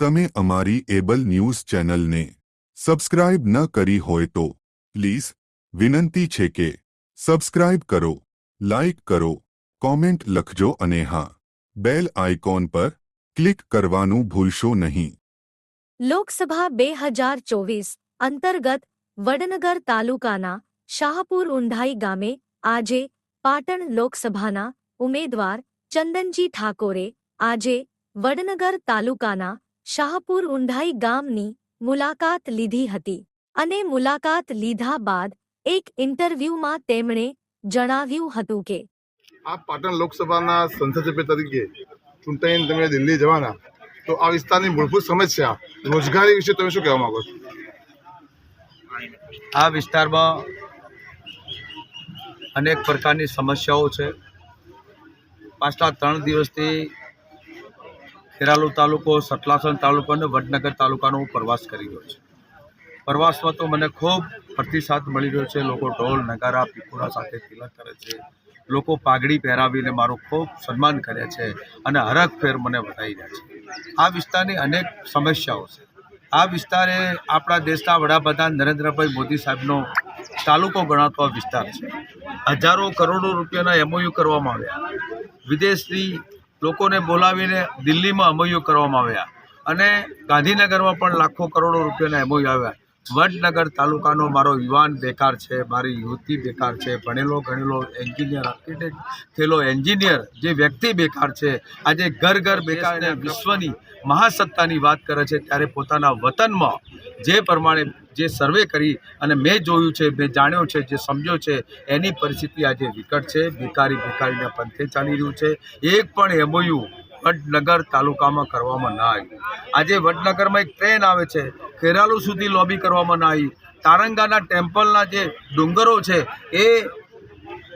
તમે અમારી able news ચેનલને સબસ્ક્રાઇબ ન કરી હોય તો પ્લીઝ વિનંતી છે કે સબસ્ક્રાઇબ કરો લાઇક કરો કોમેન્ટ લખજો અને હા બેલ આઇકોન પર ક્લિક કરવાનું ભૂલશો નહીં લોકસભા બે હજાર ચોવીસ અંતર્ગત વડનગર તાલુકાના શાહપુર ઉંધાઈ ગામે આજે પાટણ લોકસભાના ઉમેદવાર ચંદનજી ઠાકોરે આજે વડનગર તાલુકાના શાહપુર ઉંધાઈ ગામની મુલાકાત લીધી હતી અને મુલાકાત લીધા બાદ એક ઇન્ટરવ્યુમાં તેમણે જણાવ્યું હતું કે આપ પાટણ લોકસભાના સંસદસભ્ય તરીકે ચૂંટાઈને તમે દિલ્હી જવાના તો આ વિસ્તારની મૂળભૂત સમસ્યા રોજગારી વિશે તમે શું કહેવા માંગો છો? આ વિસ્તારમાં અનેક પ્રકારની સમસ્યાઓ છે. પાછલા ત્રણ દિવસથી ખેરાલુ તાલુકો સતલાસણ તાલુકો અને વડનગર તાલુકાનો હું પ્રવાસ કરી રહ્યો છું. પ્રવાસમાં તો મને ખૂબ પ્રતિસાદ મળી રહ્યો છે. લોકો ઢોલ, નગારા, પીપુરા સાથે તિલક કરે છે. લોકો પાઘડી પહેરાવીને મારું ખૂબ સન્માન કરે છે અને હરખફેર મને વધાવી રહ્યા છે. આ વિસ્તારની અનેક સમસ્યાઓ છે. આ વિસ્તારે આપણા દેશના વડાપ્રધાન નરેન્દ્રભાઈ મોદી સાહેબનો તાલુકો ગણાતો વિસ્તાર છે. હજારો કરોડો રૂપિયાના એમઓયુ કરવામાં આવ્યા. વિદેશથી લોકોને બોલાવીને દિલ્હીમાં એમઓયુ કરવામાં આવ્યા. અને ગાંધીનગરમાં પણ લાખો કરોડો રૂપિયાના એમઓયુ આવ્યા. વડનગર તાલુકાનો મારો યુવાન બેકાર છે, મારી યુવતી બેકાર છે, ભણેલો, ગણેલો, એન્જિનિયર આર્કિટેક્ટ થયેલો એન્જિનિયર જે વ્યક્તિ બેકાર છે, આજે ઘર ઘર બેકાર અને વિશ્વની મહાસત્તાની વાત કરે છે, ત્યારે પોતાના વતનમાં જે પ્રમાણે જે સર્વે કરી અને મેં જોયું છે, મેં જાણ્યો છે, જે સમજ્યો છે, એની પરિસ્થિતિ આજે વિકટ છે, બેકારી, બેકારીના પંથે ચાલી રહ્યું છે. એક પણ એમઓયુ વડનગર તાલુકામાં કરવામાં ના આવ્યું આજે વડનગરમાં એક ટ્રેન આવે છે. ખેરાલુ સુધી લોબી કરવામાં ના આવી. તારંગાના ટેમ્પલના જે ડુંગરો છે, એ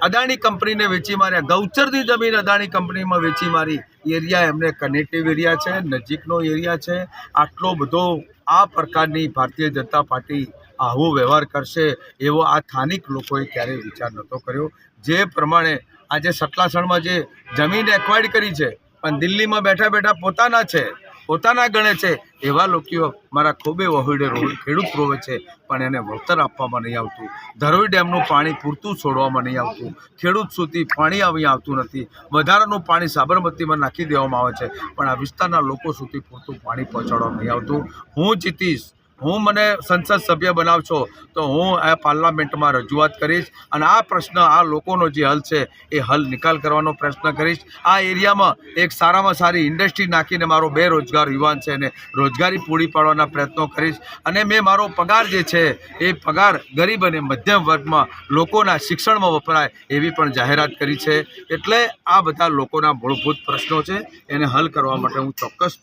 અદાણી કંપનીને વેચી માર્યા. ગૌચરની જમીન અદાણી કંપનીમાં વેચી મારી. એરિયા એમને કનેક્ટિવ એરિયા છે, નજીકનો એરિયા છે. આટલો બધો આ પ્રકારની ભારતીય જનતા પાર્ટી આવો વ્યવહાર કરશે એવો આ સ્થાનિક લોકોએ ક્યારેય વિચાર નહોતો કર્યો. જે પ્રમાણે આજે સટલાસણમાં જે જમીન એક્વાયર્ડ કરી છે પણ દિલ્હીમાં બેઠા બેઠા પોતાના છે, પોતાના ગણે છે, એવા લોકો મારા ખૂબે વહોડે ખેડૂત રોવે છે, પણ એને વળતર આપવામાં નહીં આવતું. ધરોઈ ડેમનું પાણી પૂરતું છોડવામાં નહીં આવતું. ખેડૂત સુધી પાણી આવી આવતું નથી. વધારાનું પાણી સાબરમતીમાં નાખી દેવામાં આવે છે, પણ આ વિસ્તારના લોકો સુધી પૂરતું પાણી પહોંચાડવામાં નહીં આવતું. હું જીતીશ. હું મને સંસદ સભ્ય બનાવશો તો હું આ પાર્લામેન્ટમાં રજૂઆત કરીશ અને આ પ્રશ્ન આ લોકોનો જે હલ છે એ હલ નિકાલ કરવાનો પ્રયત્ન કરીશ. આ એરિયામાં એક સારામાં સારી ઇન્ડસ્ટ્રી નાખીને મારો બેરોજગાર યુવાન છે એને રોજગારી પૂરી પાડવાના પ્રયત્નો કરીશ. અને મેં મારો પગાર જે છે એ પગાર ગરીબ અને મધ્યમ વર્ગમાં લોકોના શિક્ષણમાં વપરાય એવી પણ જાહેરાત કરી છે. એટલે આ બધા લોકોના મૂળભૂત પ્રશ્નો છે એને હલ કરવા માટે હું ચોક્કસ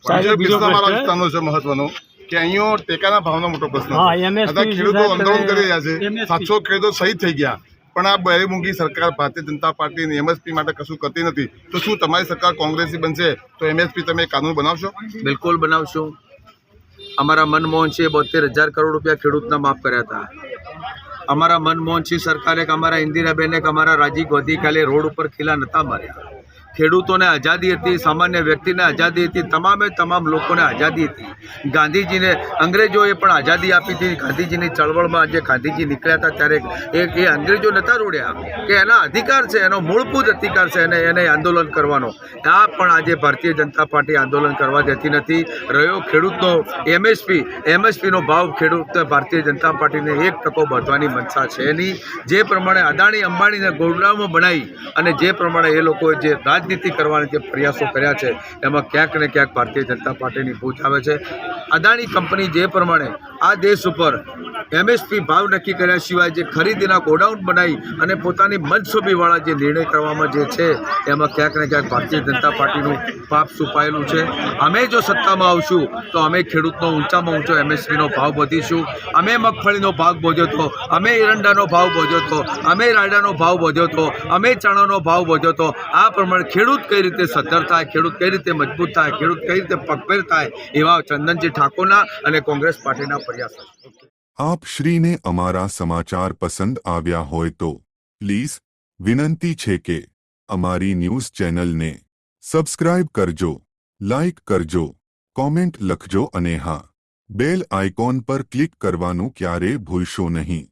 મહત્વનો. કે અહીંયા ટેકાના ભાવનો મોટો પ્રશ્ન બધા ખેડૂતો આંદોલન કરી રહ્યા છે. સાતસો ખેડૂતો શહીદ થઈ ગયા. પણ આ બહેમૂંગી સરકાર ભારતીય જનતા પાર્ટી એમએસપી માટે કશું કરતી નથી. તો શું તમારી સરકાર કોંગ્રેસી બનશે? તો એમએસપી તમે કાનૂન બનાવશો? બિલકુલ બનાવશું. અમારા મનમોહનસિંહે બોતેર હજાર કરોડ રૂપિયા ખેડૂતના માફ કર્યા હતા. અમારા મનમોહનસિંહ સરકારે કે અમારા ઇન્દિરાબેને કે અમારા રાજીવ ગાંધી કાલે રોડ ઉપર ખીલા નહોતા માર્યા. ખેડૂતોને આઝાદી હતી, સામાન્ય વ્યક્તિને આઝાદી હતી, તમામે તમામ લોકોને આઝાદી હતી. ગાંધીજીને, અંગ્રેજોએ પણ આઝાદી આપી હતી. ગાંધીજીની ચળવળમાં આજે ગાંધીજી નીકળ્યા હતા ત્યારે એ એ અંગ્રેજો નહોતા રોડ્યા કે એના અધિકાર છે, એનો મૂળભૂત અધિકાર છે, એને એને આંદોલન કરવાનો. આ પણ આજે ભારતીય જનતા પાર્ટી આંદોલન કરવા દેતી નથી. રહ્યો ખેડૂતનો એમએસપી, એમએસપીનો ભાવ ખેડૂત ભારતીય જનતા પાર્ટીને એક ટકો વધવાની મનસા છે નહીં. જે પ્રમાણે અદાણી, અંબાણીને ગોડાઉનો બનાવી અને જે પ્રમાણે એ લોકોએ જે રાજનીતિ કરવાના જે પ્રયાસો કર્યા છે એમાં ક્યાંક ને ક્યાંક ભારતીય જનતા પાર્ટીની પૂછ આવે છે. અદાણી કંપની જે પ્રમાણે આ દેશ ઉપર એમએસપી ભાવ નક્કી કર્યા સિવાય જે ખરીદીના ગોડાઉન બનાવી અને પોતાની મનસુબીવાળા જે નિર્ણય કરવામાં જે છે એમાં ક્યાંક ને ક્યાંક ભારતીય જનતા પાર્ટીનું પાપ છુપાયેલું છે. અમે જો સત્તામાં આવશું, તો અમે ખેડૂતનો ઊંચામાં ઊંચો એમએસપીનો ભાવ વધીશું. અમે મગફળીનો ભાવ બોધ્યો હતો અમે એરંડાનો ભાવ બોધ્યો હતો અમે રાયડાનો ભાવ બોધ્યો હતો અમે ચણાનો ભાવ બોધ્યો હતો આ પ્રમાણે ખેડૂત કઈ રીતે સદ્ધર થાય, ખેડૂત કઈ રીતે મજબૂત થાય, ખેડૂત કઈ રીતે પગભેર થાય એવા ચંદનજી ઠાકોરના અને કોંગ્રેસ પાર્ટીના આપ શ્રીને અમારા સમાચાર પસંદ આવ્યા હોય તો પ્લીઝ વિનંતી છે કે અમારી ન્યૂઝ ચેનલને સબસ્ક્રાઇબ કરજો લાઇક કરજો કોમેન્ટ લખજો અને હા બેલ આઇકોન પર ક્લિક કરવાનું ક્યારે ભૂલશો નહીં